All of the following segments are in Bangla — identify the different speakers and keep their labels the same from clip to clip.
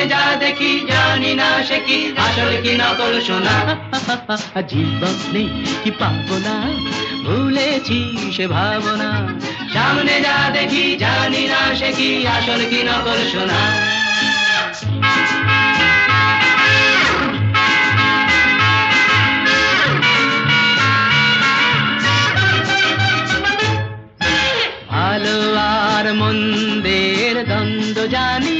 Speaker 1: সামনে যা দেখি জানি না সে কি, আসল কি নকল শোনা? জীবন কি পাবো ভুলেছি সে ভাবনা। সামনে যা দেখি জানি না সে কি, আসল কি নকল শোনা? ভালো আর মন্দের দ্বন্দ্ব জানি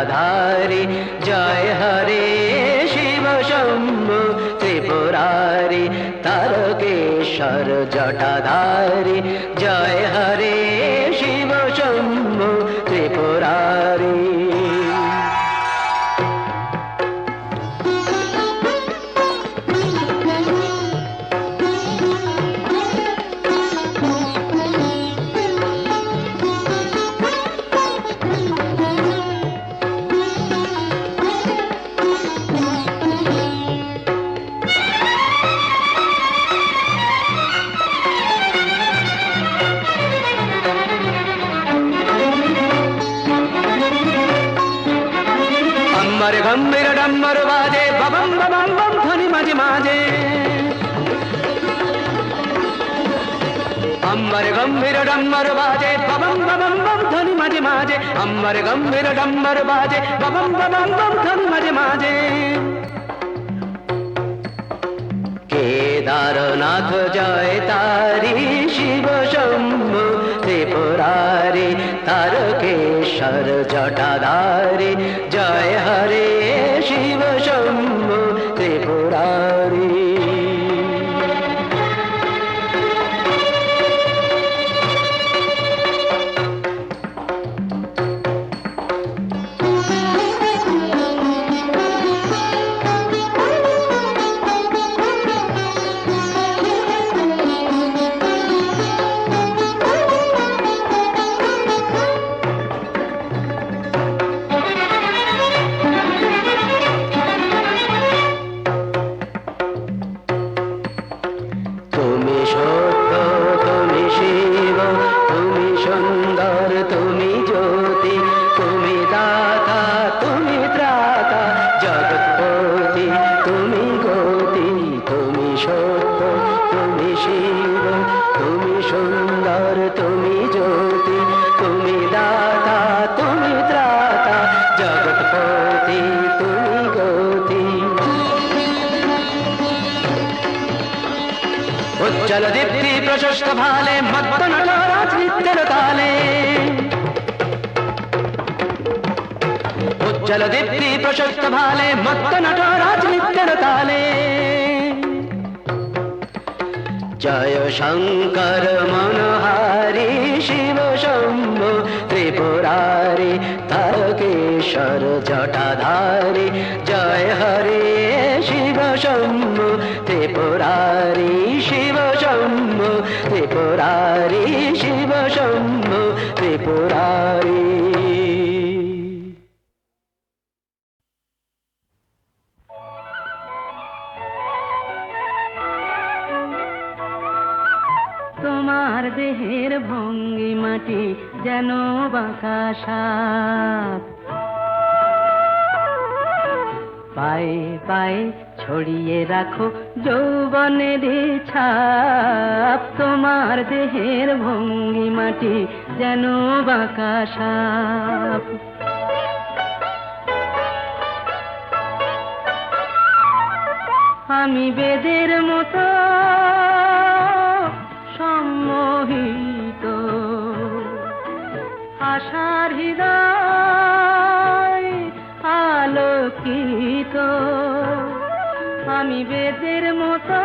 Speaker 1: জটাধারি জয় হরে শিব শম্ভু ত্রিপুরারি তারকেশ্বর জটাধারি আমার গম্ভীর ডম্বর বাজে, বাবম বাবম গম গম মাঝে মাঝে। কেদারনাথ জয় তারি শিব শম্ভু, ত্রিপুরারি তারকেশ্বর জটাধারি, জয় হরে শিব শম্ভু। প্রশস্ত ভালে তালে। উজ্জ্বল দীপ্তি, প্রশস্ত ভালে মত্ত নটরাজ নৃত্যের তালে। জয় শঙ্কর মনোহারি শিব শম্ভু, ত্রিপুরারি তারকেশ্বর জটাধারি। জয় হরে শিব শম্ভু, ত্রিপুরারি শিব ত্রিপুরারি শিব শম্ভু ত্রিপুরারি। তোমার দেহের ভঙ্গি মাটি যেন বাঁকা সাপ। পায়ে পায়ে ছড়িয়ে রাখো যৌবনের ছাপ। তোমার দেহের ভঙ্গি মাটি যেন বাঁকা সাপ। আমি বেদের মতো আমি বেদের মতো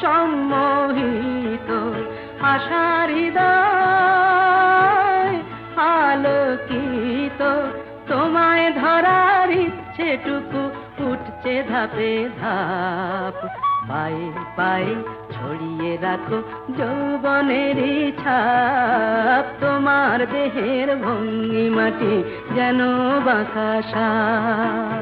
Speaker 1: সম্মোহিত আশার হৃদয় আলোকিত। তোমায় ধরার ইচ্ছেটুকু উঠছে ধাপে ধাপ। পায়ে পায়ে ছড়িয়ে রাখো যৌবনের ছাপ। তোমার দেহের ভঙ্গি মাটি যেন বাঁকা সাপ।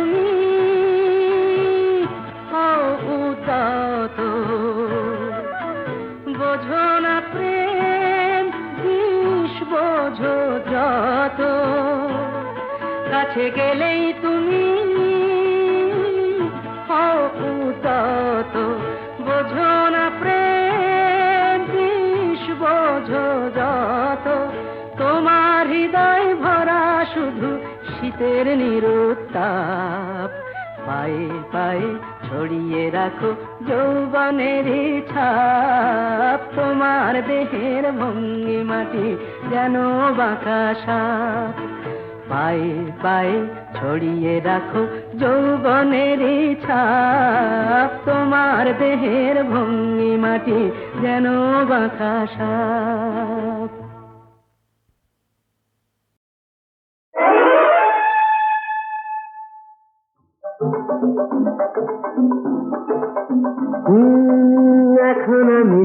Speaker 1: কাছে গেলেই তুমি বোঝো না প্রেম বোঝো যত। তোমার হৃদয় ভরা শুধু শীতের নিরুত্তাপ। পায়ে পায়ে ছড়িয়ে রাখো যৌবনের ছাপ। তোমার দেহের ভঙ্গি মাটি যেন বাঁকা সাপ। পায়ে পায়ে ছড়িয়ে রাখো যৌবনের ছাপ তোমার দেহের ভঙ্গি মাটি যেন বাঁকা সাপ। এখন আমি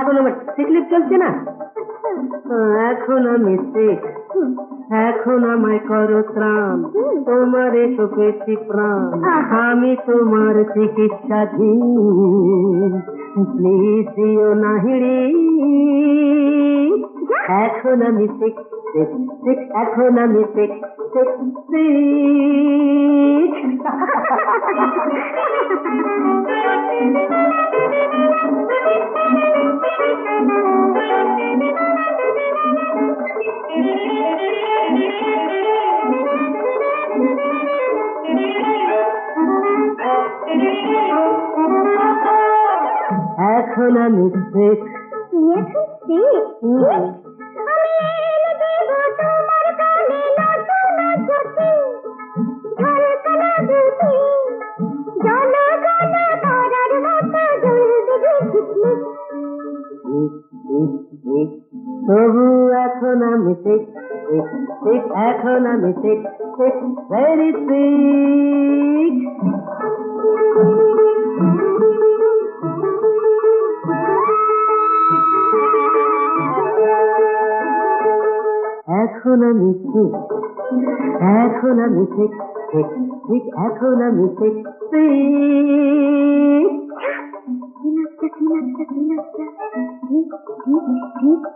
Speaker 1: এখন আমার সিকলিপ চলছে না? এখন আমি এখন আমায় করো ত্রাণ। তোমার পেয়েছি প্রাণ। আমি তোমার চিকিৎসাধীন। এখন আমি শেখ এখন আমি শেখ এখন আমি হুম। তবু এখন আমি ঠিক
Speaker 2: Tick, tick, economy, tick, tick, very tick. Economy, tick, economy, tick, tick, tick, economy, tick, tick. Peanut, peanut, peanut,
Speaker 1: peanut, peanut, peanut, peanut.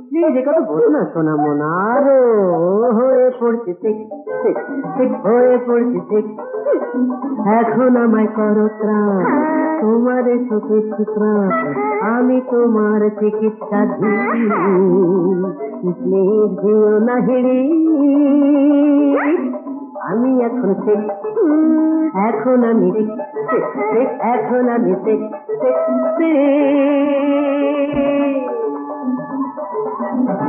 Speaker 1: কথা বলো না, সোনা হয়ে পড়ছি হয়ে পড়ছি এখন আমায় করো তোমার প্রাণ আমি তোমার চিকিৎসা দিই না আমি এখন এখন আমি এখন আমি ঠিক। ঠিক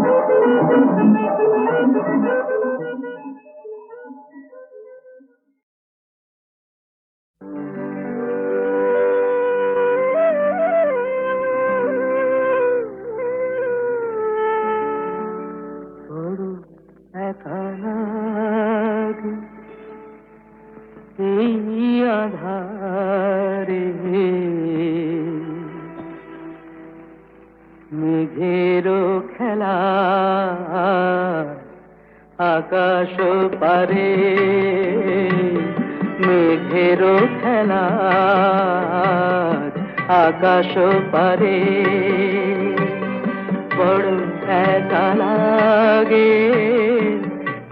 Speaker 1: বড় পারে। বড় একা লাগে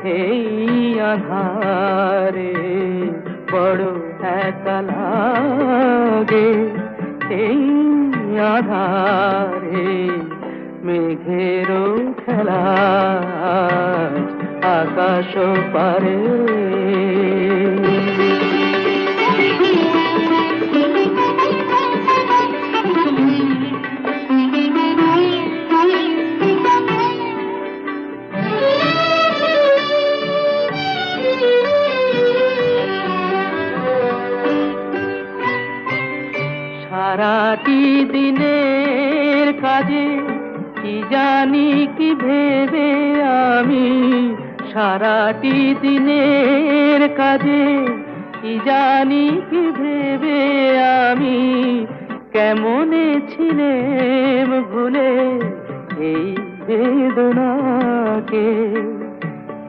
Speaker 1: এই আধারে। বড় একা লাগে এই আধারে। মেঘেরও খেলা আকাশ পারে। দিনের কাজে, কি জানি, কি ভেবে আমি? সারাটি দিনের কাজে, কি জানি, কি ভেবে আমি? কেমনে ছিলেম ভুলে এই বেদনাকে?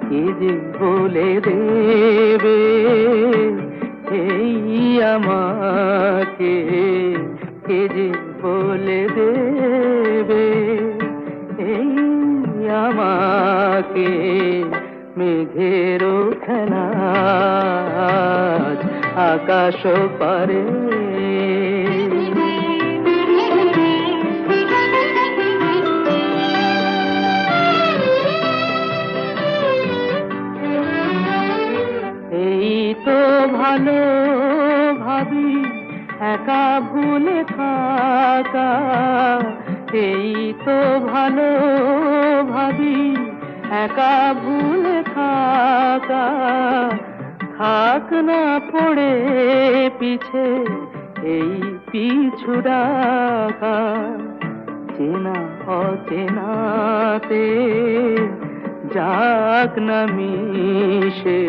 Speaker 1: কি যে বলে দেবে এই আমাকে? কে যে বলে দেবে এই আমাকে মেঘের খেলা আকাশ পারে। এই তো ভালো একা ভুলে থাকা, এই তো ভালো ভাবি। একা ভুলে থাকা, থাক না পড়ে পিছে, এই পিছু ডাকা। চেনা অচেনাতে যাক না মিশে,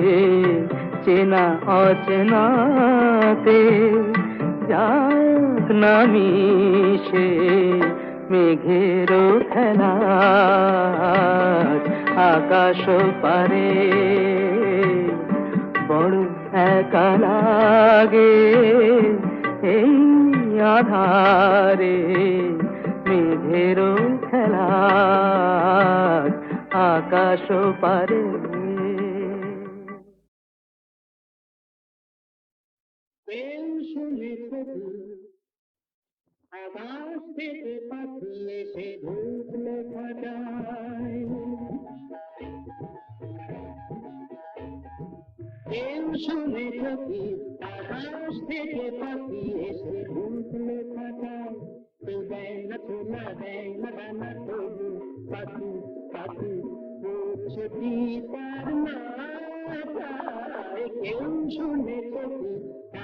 Speaker 1: চেনা অচেনাতে যাক না মিশে মেঘেরও খেলা। আকাশ পারে, বড় একা লাগে এই আধারে মেঘেরও খেলা। আকাশ পারে আকাশ থেকে এসে ধূপ লেখা যায় শুনে সখী আকাশ থেকে পাখি এসে লেখা যায় তো দেয় না তোলা দেয় না গানা তবু
Speaker 3: পাখি পাখি ছুটি তার মাথায় কেউ শুনে চোখে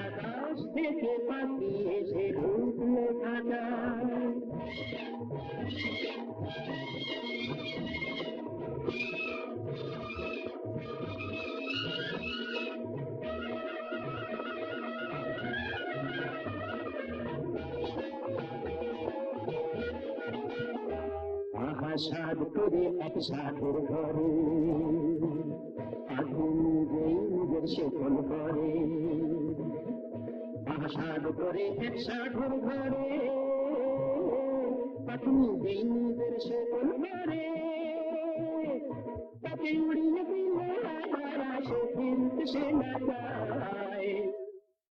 Speaker 3: আকাশ থেকে পাতিয়ে এসে ঢুকলো খাতায় আহা সাদ করে এক সাধুর ঘরে। আগুন যেই নিজের সেকল করে। সাদ করে এক সাধুর ঘরে। আগুন যেই নিজের সেকল করে। তাকে উড়িয়ে দিলে ফিরতে সে না চায়।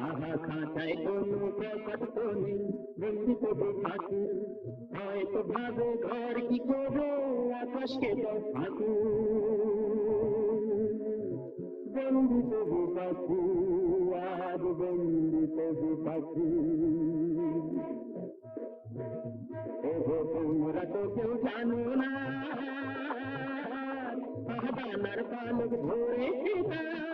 Speaker 3: আহা তবু ওহো তোমরা তো কেউ জানো না। পালক ধরেছে তার।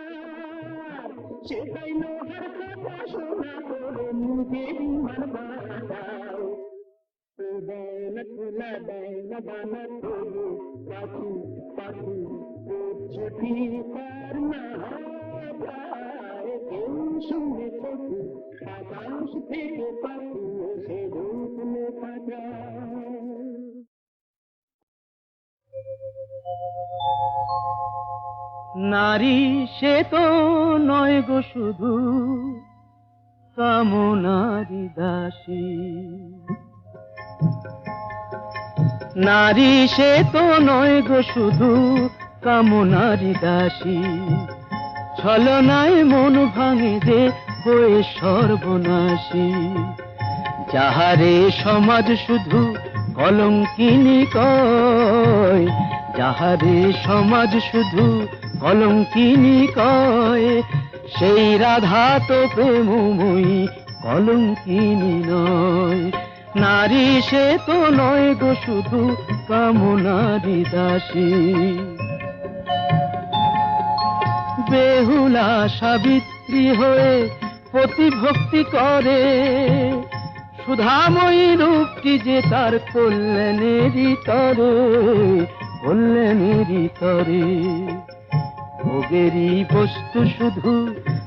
Speaker 3: সেটাই লোহার কথা শোনা করে মুখে বিমান বাঁধাও। দেয় না খোলা দেয় না দানা তবু পাখি পাখি ছুটি তার না যায় কেউ শুনে চোখে আকাশ থেকে পাখি এসে ঢুকলে পাঠায়
Speaker 1: নারী সে তো নয় গো শুধু কামনারি দাসী। নারী সে তো নয় গো শুধু কামনারি দাসী। ছলনায় মন ভাঙে যে হয়ে সর্বনাশী। যাহারে সমাজ শুধু কলঙ্কিনী কয়, যাহারে সমাজ শুধু কলঙ্কিনী কয়, সেই রাধা তো প্রেমময়ী, কলঙ্কিনী নয়। নারী সে তো নয় গো, শুধু কামনারি দাসী বেহুলা সাবিত্রী হয়ে প্রতিভক্তি করে, সুধাময়ী রূপটি যে তার কল্যাণেরই তরে কল্যাণেরই তরে ভোগেরই বস্তু শুধু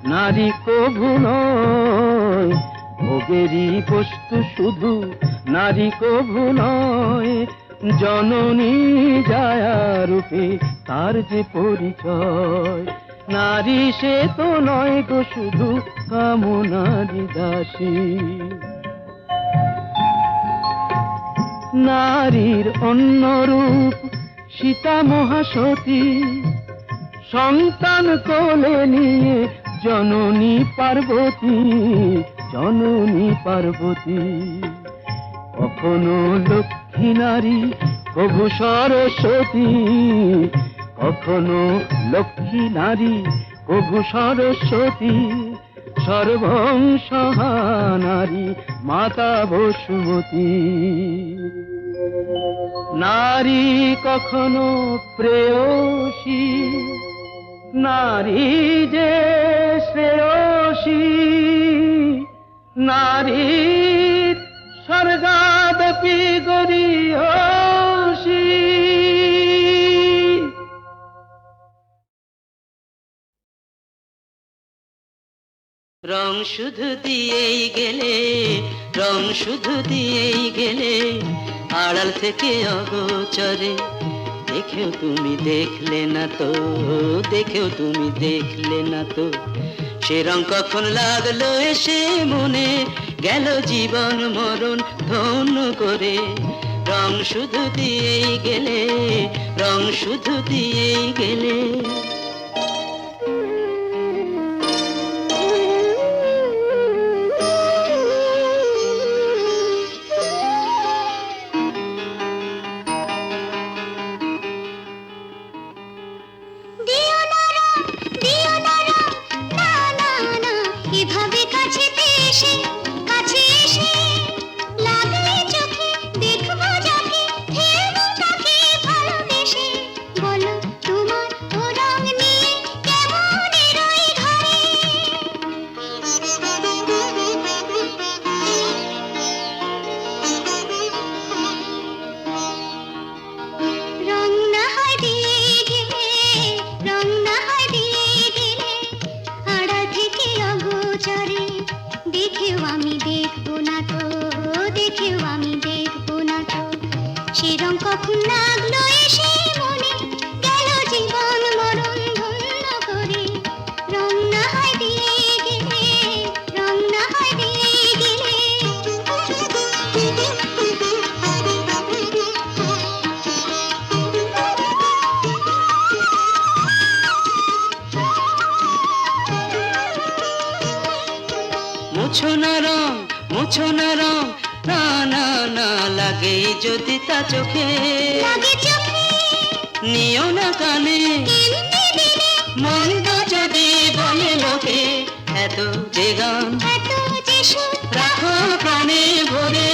Speaker 1: নারী কভু নয়। ভোগেরই বস্তু শুধু নারী কভু নয়। জননী জায়া রূপে তার যে পরিচয়, নারী সে তো নয় গো শুধু কামনারি দাসী নারীর অন্য রূপ সীতা মহাসতী সন্তান কোলে নিয়ে জননী পার্বতী জননী পার্বতী। কখনো লক্ষ্মী নারী প্রভু সরস্বতী, কখনো লক্ষ্মী নারী প্রভু সরস্বতী। সর্বং সহা নারী মাতা বসুমতী। নারী কখনো প্রেয়সী নারী যে শ্রেয়সী নারী স্বর্গাদপি গরিয়সী? রং শুধু দিয়েই গেলে, রং শুধু দিয়েই গেলে, আড়াল থেকে অগোচরে দেখেও তুমি দেখলে না তো, দেখেও তুমি দেখলে না তো। সে রং কখন লাগল এসে মনে, গেল জীবন মরণ ধন্য করে। রং শুধু দিয়েই গেলে, রং শুধু দিয়েই গেলে।
Speaker 4: দেখব না তো দেখেও আমি দেখব না তো। সে রং কখন লাগল
Speaker 1: লাগে চোখে। নিও না কানে। মন্দ যদি বলে লোকে এত যে গান রাখো প্রাণে ভরে।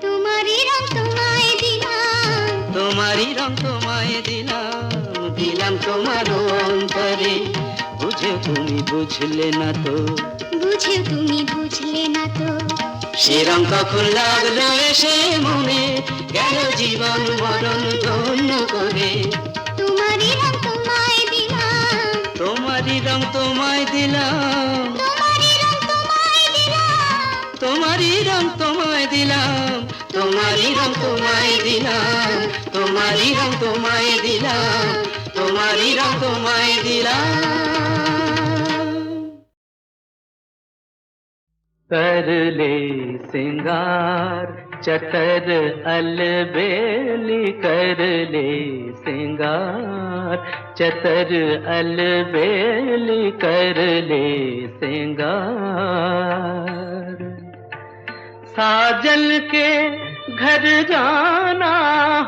Speaker 4: তোমারই রং তোমায় দিলাম।
Speaker 1: তোমারই রং তোমায় দিলাম দিলাম তোমার অন্তরে। বুঝে তুমি বুঝলে না তো।
Speaker 4: বুঝে তুমি বুঝলে না তো।
Speaker 1: সে রং কখন লাগল এসে মনে? গেল জীবন মরণ ধন্য করে।
Speaker 4: তোমারই রং তোমায় দিলাম।
Speaker 1: তোমারই রং তোমায় দিলাম।
Speaker 4: তোমারই রং তোমায় দিলাম।
Speaker 1: তোমারই রং তোমায় দিলাম। তোমারই রং তোমায় দিলাম। তোমারই রং তোমায় দিলাম। कर ले सिंगार चतर अलबेली कर ले सिंगार चतर अलबेली कर ले सिंगार। साजल के घर जाना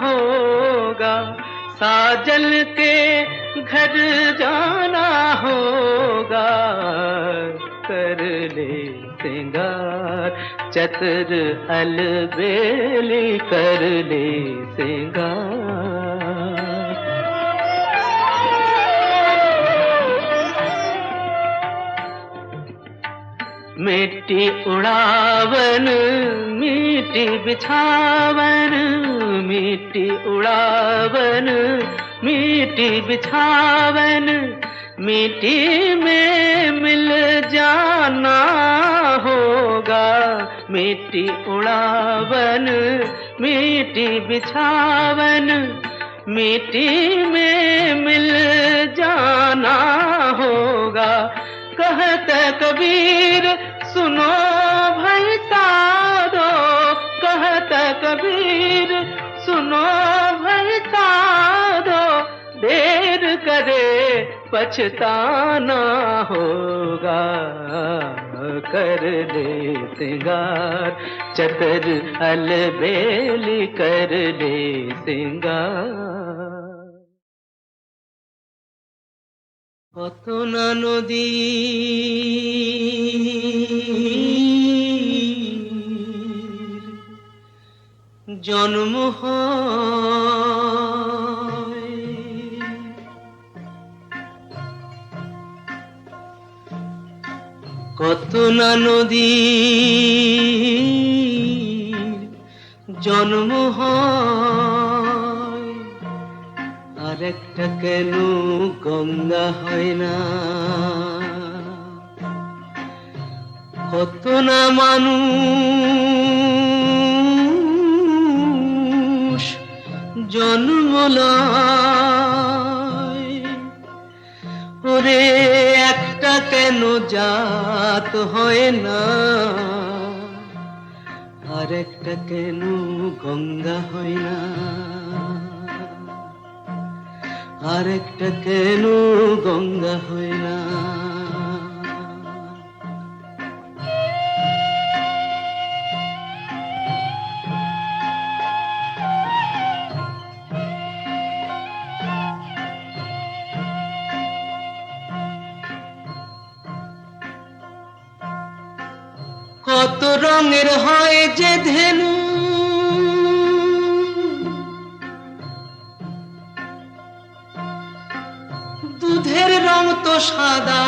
Speaker 1: होगा साजल के घर जाना होगा, कर ले सिंगार चतर अलबेली कर ले सिंगार। मिट्टी उड़ावन मिट्टी बिछावन मिट्टी उड़ावन मिट्टी बिछावन मिट्टी में मिल जाना होगा। मिट्टी उड़ावन, मिट्टी बिछावन, मिट्टी में मिल जाना होगा। कहत कबीर पछताना होगा कर ले सिंगार चतर अलबेली कर ले सिंगार কত না নদী জন্ম হয় কত না নদী জন্ম আর একটা কেন গঙ্গা হয় না? কত না মানুষ জন্ম লয়? ওরে একটা কেন জাত হয় না। আর একটা কেন গঙ্গা হয় না। আর একটা কেন গঙ্গা হয় না। কত রঙের হয় যে ধেনু। দুধের রং তো সাদা।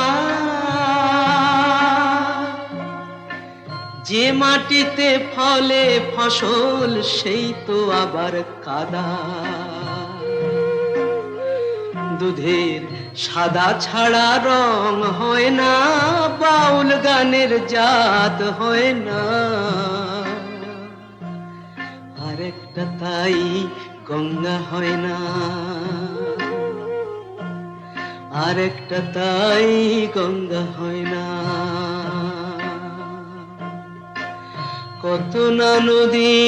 Speaker 1: যে মাটিতে ফলে ফসল, সেই তো আবার কাদা। দুধের সাদা ছাড়া রং হয় না, বাউল গানের জাত হয় না। আরেকটা তাই গঙ্গা হয় না। আরেকটা তাই গঙ্গা হয় না। কত না নদী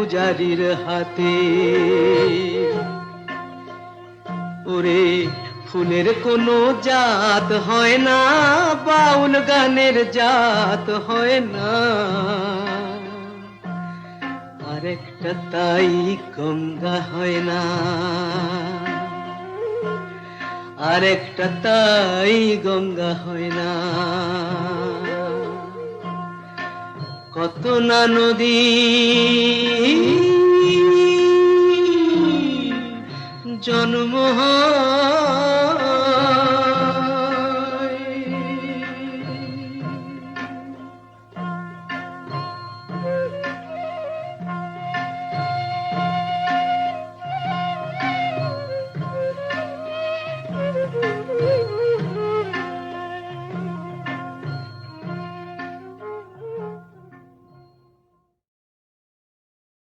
Speaker 1: পূজারীর হাতে। ওরে, ফুলের কোনো জাত হয় না, বাউল গানের জাত হয় না। আরেকটা তাই গঙ্গা হয় না। আরেকটা তাই গঙ্গা হয় না। কত না নদী। জন্ম হয়